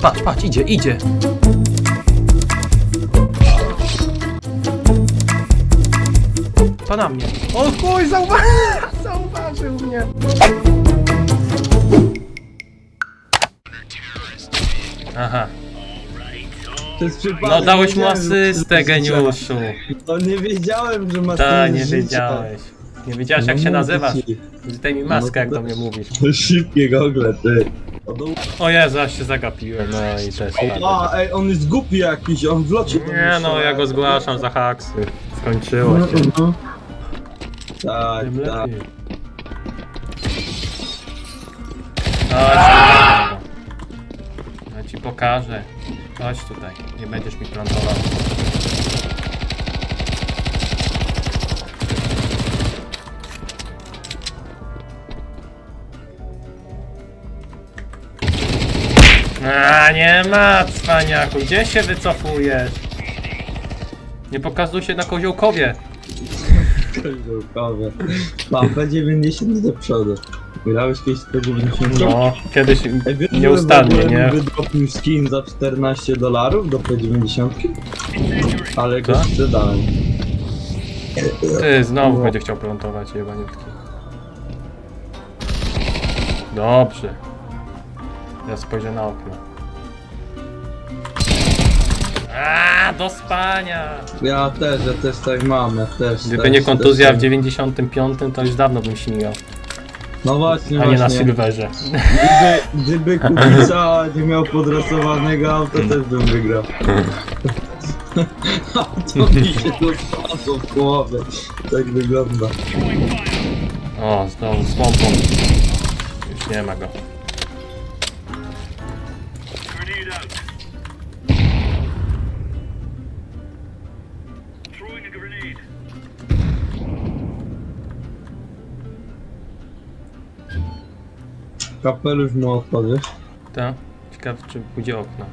patrz, patrz, idzie, idzie. To na mnie. O chuj, zauwa zauważył mnie. Aha, przypadek. no dałeś mu wiedziałem, że asystę, geniuszu. No nie wiedziałem, że ma Ta, nie wiedziałeś. Nie wiedziałeś jak No się nazywasz. ci. Zdaj mi maskę, No jak do mnie mówisz. To szybkie gogle, ty. O, Jezu, aż się zagapiłem, no i też. A, ej, on jest głupi jakiś, on w locie Nie no, ja go zgłaszam za haksy. Skończyło się. Mhm. Tak, Tym tak. lepiej. Chodź. Ja ci pokażę. Chodź tutaj. Nie będziesz mi plantował. A nie ma, cwaniaku. Gdzie się wycofujesz? Nie pokazuj się na koziołkowie. Koziołkowe. Mam P90 do przodu. Grałeś kiedyś P90? No, kiedyś Ej, wiesz, że nieustannie, nie? wydropił skin za 14 dolarów do P90? Ale go Co? sprzedałem. Ty znowu No. będzie chciał plantować jebaniutki. Dobrze. Ja spojrzę na okno. A do spania! Ja też, ja też tak mam, ja też. Gdyby też, nie kontuzja też, w 95, to już dawno bym śmigał. No właśnie, A nie na właśnie. Sylwerze. Gdyby, gdyby Kubica nie miał podrasowanego auta, też bym wygrał. A to mi się dostało w głowę. Tak wygląda. O, znowu z pompą. Już nie ma go. Kapelusz mu odpadł. Tak? Ciekawe czy pójdzie okno.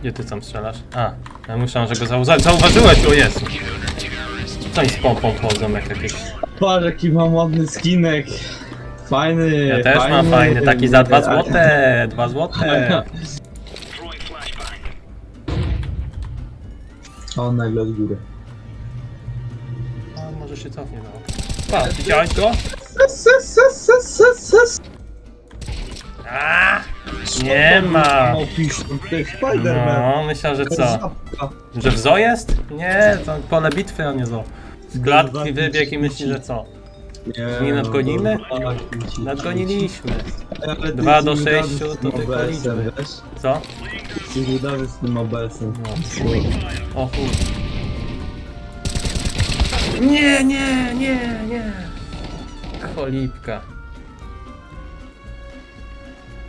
Gdzie ty tam strzelasz? A, ja myślałem, że go zauwa zauważyłeś, o Jezu. Co oni z pompą chodzą jak jakieś... Patrz jaki mam ładny skinek. Fajny. Ja też mam fajny, taki za dwa złote, dwa złote. A on nagle od góry. A, może się cofnie na okno. Pa, widziałeś go? A, nie ma. No piszą, to jest Spiderman. No, myślę, że co? Że w zoo jest? Nie, to pole bitwy, a nie zoo. Z klatki wybiegł i myśli, że co? Nie, Nie nadgonimy? no, tak, ci- Nadgoniliśmy. Ale ty Dwa do sześciu, to tylko liczby. Co? Udany z tym OBS-em. No. O chuj. Nie, nie, nie, nie. Cholipka.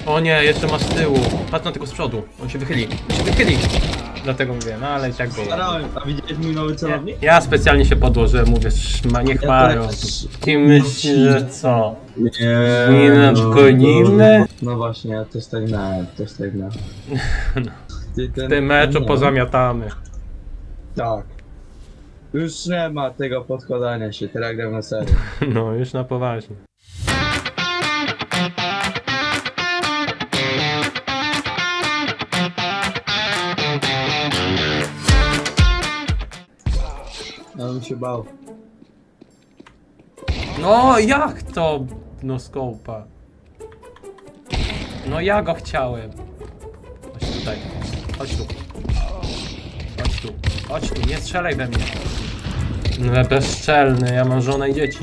O nie, jeszcze masz z tyłu. Patrz na tego z przodu. On się wychyli. On się wychyli. Dlatego mówię, no ale i tak było. Starałem, a widziałeś mój nowy Ja, celownik? ja specjalnie się podłożyłem, mówię, szma, niech Ja mają. też. Kim że co? Nie. Nie nadgonimy? No właśnie, ja też tak miałem, też tak miałem. Ty W ten- tym meczu no. pozamiatamy. Tak. Już nie ma tego podkładania się, teraz gram na serio. No, już na poważnie. Się bał. No, jak to? No, skołpa. No, ja go chciałem. Chodź tutaj. Chodź tu. Chodź tu. Chodź tu, nie strzelaj we mnie. No, bezczelny, ja mam żonę i dzieci.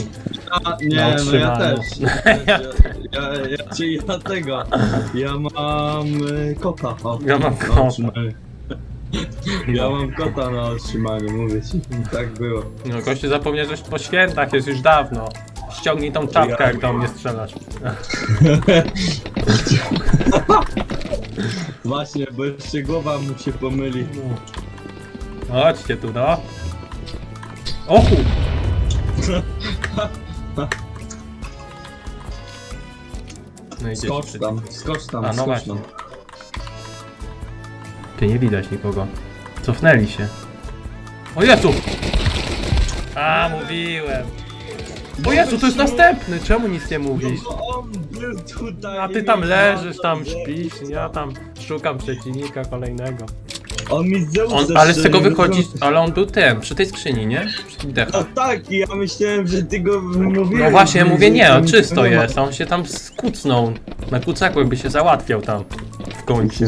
A, nie, no ja też. Ja, ja, ja, ja, czyli ja tego. Ja mam y, kota. O, Ja mam kota. utrzymaniu. Ja mam kota na otrzymaniu, mówię ci. Tak było. No, gościu zapomniał, że po świętach jest już dawno. Ściągnij tą czapkę, Ja- jak do mnie strzelasz. Właśnie, bo jeszcze głowa mu się pomyli. Chodźcie tu, no. Ochu! No Skocz tam, skocz tam, A, no skocz właśnie. tam. Ty nie widać nikogo. Cofnęli się. O Jezu! A, mówiłem. O Jezu, to jest następny, czemu nic nie mówisz? No bo on był tutaj. A ty tam leżysz, tam śpisz, ja tam szukam przeciwnika kolejnego. On mi z Zeusa On, ale z tego wychodzi, no ale on był tym, przy tej skrzyni, nie? Przy tych No dechach. tak, i ja myślałem, że ty go mówiłeś. No właśnie, ja mówię nie, on czysto jest, a on się tam skucnął. Na kucaku jakby się załatwiał tam w kącie.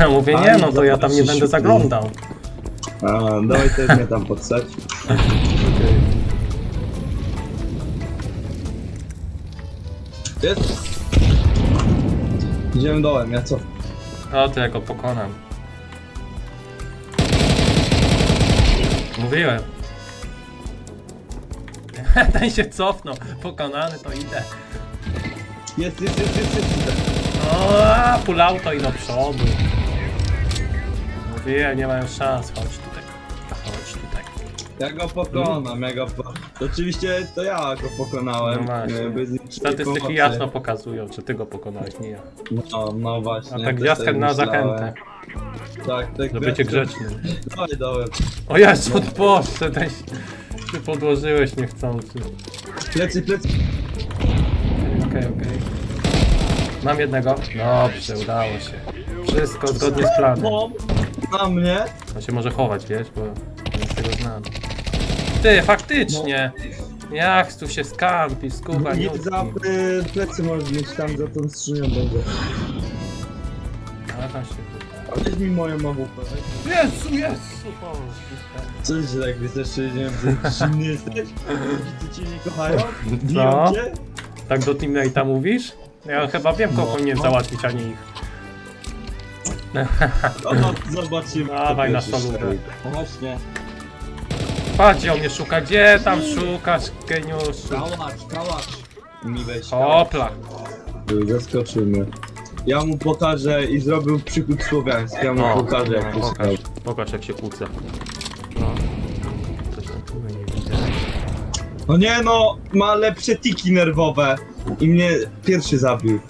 Ja mówię nie, no to ja tam nie będę zaglądał. A, dawaj też mnie tam podsać. Jest. Idziemy dołem, ja co? O, to ja go pokonam. Mówiłem. Ten się cofnął, pokonany to idę. Jest, jest, jest, jest, jest. O, a, pull auto i do przodu. Mówiłem, nie mają szans, chodź tutaj. Chodź tutaj. Ja go pokonam, ja go po... Oczywiście to ja go pokonałem. No właśnie. e, bez niczyjej Statystyki pomocy. jasno pokazują, czy ty go pokonałeś, nie ja. No, no właśnie. A też tak gwiazdkę tak na myślałem. zachętę, Tak, tak. bycie gwiazdkę- grzecznym. Dawaj dołem. O Jezu, Boże, ten się się podłożyłeś niechcący. Plecy, plecy. Okej, okej. Mam jednego. Dobrze, udało się. Wszystko zgodnie z planem. Bom! Na mnie. On się może chować, wiesz, bo nie z tego znam. Ty, faktycznie! Jak tu się skampi, skuba, Nie nutki. za y, plecy możesz mieć tam za tą skrzynią będzie. Ale tam się... Weź mi moją mawupę. Jezu, Jezu! Boże. Coś tak chcesz, że nie wiem, że zimny jesteś? Rodzice cię nie kochają? Co? Biją cię? Tak do teammate'a mówisz? Ja chyba wiem, kogo No. powinien załatwić, a nie ich. No, zobaczymy. Dawaj kto na pierwszy solówę. strzeli. No właśnie. Patrz, on mnie szuka. Gdzie tam szukasz, geniuszu? Kałacz, kałacz. Mi weź Hopla. kałacz. Zaskoczył mnie. Ja mu pokażę i zrobił przykład słowiański. Ja mu No, pokażę jak no, to pokaż, pokaż jak się kłócę. No. Coś tam tu nie widzę. No nie no, ma lepsze tiki nerwowe. I mnie pierwszy zabił.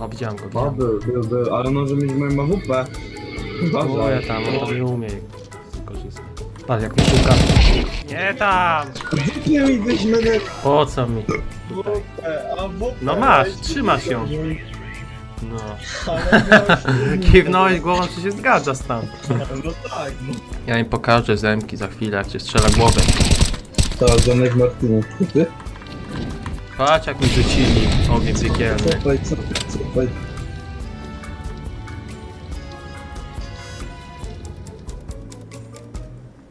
O, widziałem go, No, widziałem. był, był, był, ale może mieć moją mawupę. O, ja tam, on to nie umie. Patrz jak mnie szuka. Nie tam! Nie mi weź mnie Po co mi? No masz, trzymasz ją. No. Ale Kiwnąłeś głową, czy się zgadzasz tam. No tak, no. Ja im pokażę zemki za chwilę, jak cię strzela głowę. To Zanek Martynów. Ty? Patrz jak mi rzucili ogień piekielny. Cofaj, cofaj, cofaj.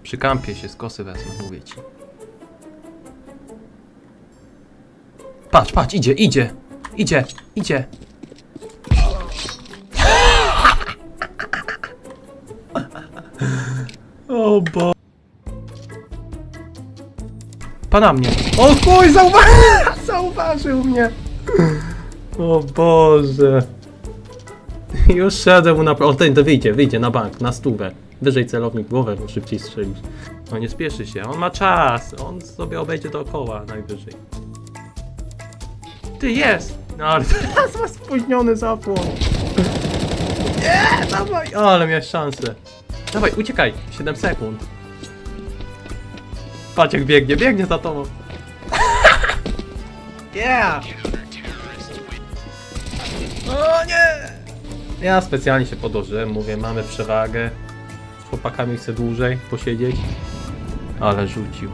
Przy kampie się z kosy wezmę, mówię ci. Patrz, patrz, idzie, idzie, idzie, idzie. O bo... Pana mnie. O kuj, zauważył, zauważył mnie. O Boże. Już szedłem mu na... O, ten to wyjdzie, wyjdzie na bank, na stówę. Wyżej celownik głowę, bo szybciej strzelisz. No nie spieszy się, on ma czas. On sobie obejdzie dookoła najwyżej. Ty jest! No ale teraz ma spóźniony zapłon. Nie, dawaj! O, ale miałeś szansę. Dawaj, uciekaj. 7 sekund. Patrz jak biegnie, biegnie za tobą. Yeah! O nie! Ja specjalnie się podłożyłem, mówię, mamy przewagę. Z chłopakami chcę dłużej posiedzieć. Ale rzucił.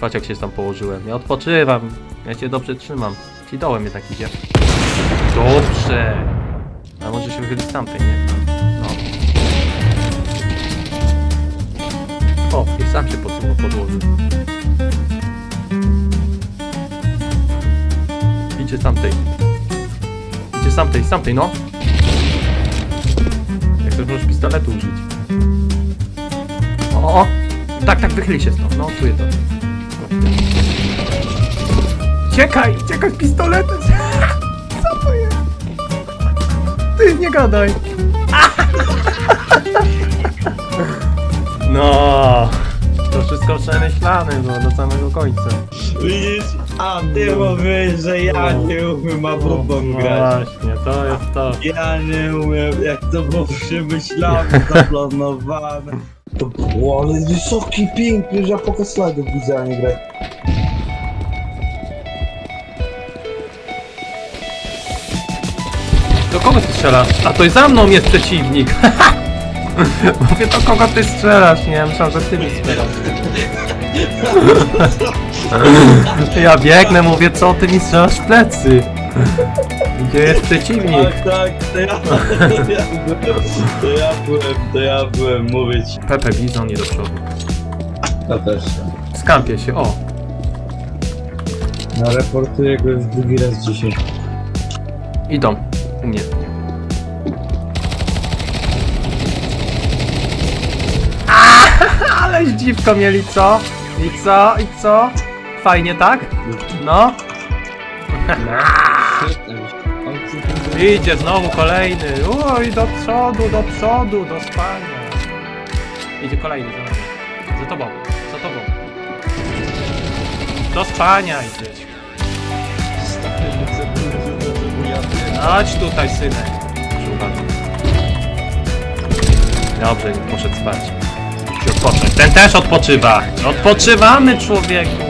Patrz jak się tam położyłem. Ja odpoczywam. Ja cię dobrze trzymam. Ci dołem jednak idzie. Dobrze. A może się wychylić z tamtej, nie? O, i sam się podsunął podłożył. Idzie z tamtej. Idzie z tamtej, tamtej, no. Jak chcesz, możesz pistoletu użyć. O, o, o. Tak, tak, wychyli się stąd. No, czuję to. Ciekaj, ciekaj z. Co to jest? Ty, nie gadaj. No. To wszystko przemyślane było do samego końca. Widzisz? A ty mówisz, że ja nie umiem Abobą no grać. właśnie, to jest to. Ja nie umiem, jak to było przemyślane, zaplanowane. To było, ale wysoki ping, już ja pokaz slajdów widzę, a nie grę. Do kogo ty strzelasz? A to i za mną jest przeciwnik. Mówię, do kogo ty strzelasz? Nie, myślałem, że ty mi strzelasz. Ja biegnę, mówię, co ty mi strzelasz w plecy? Gdzie jest przeciwnik? Tak, tak, to ja, to ja byłem, to ja byłem, to ja byłem, mówić. Pepe Bizon nie do przodu. Ja też. Skampię się, o. No reportuję go już drugi raz dzisiaj. Idą. U mnie. Dziwko mieli, co? I co? I co? Fajnie, tak? No. Idzie znowu kolejny. Oj, do przodu, do przodu, do spania. Idzie kolejny za nami. Za tobą, za tobą. Do spania idzie. Chodź tutaj, synek. Dobrze, poszedł spać. Odpocząć. Ten też odpoczywa. Odpoczywamy, człowieku.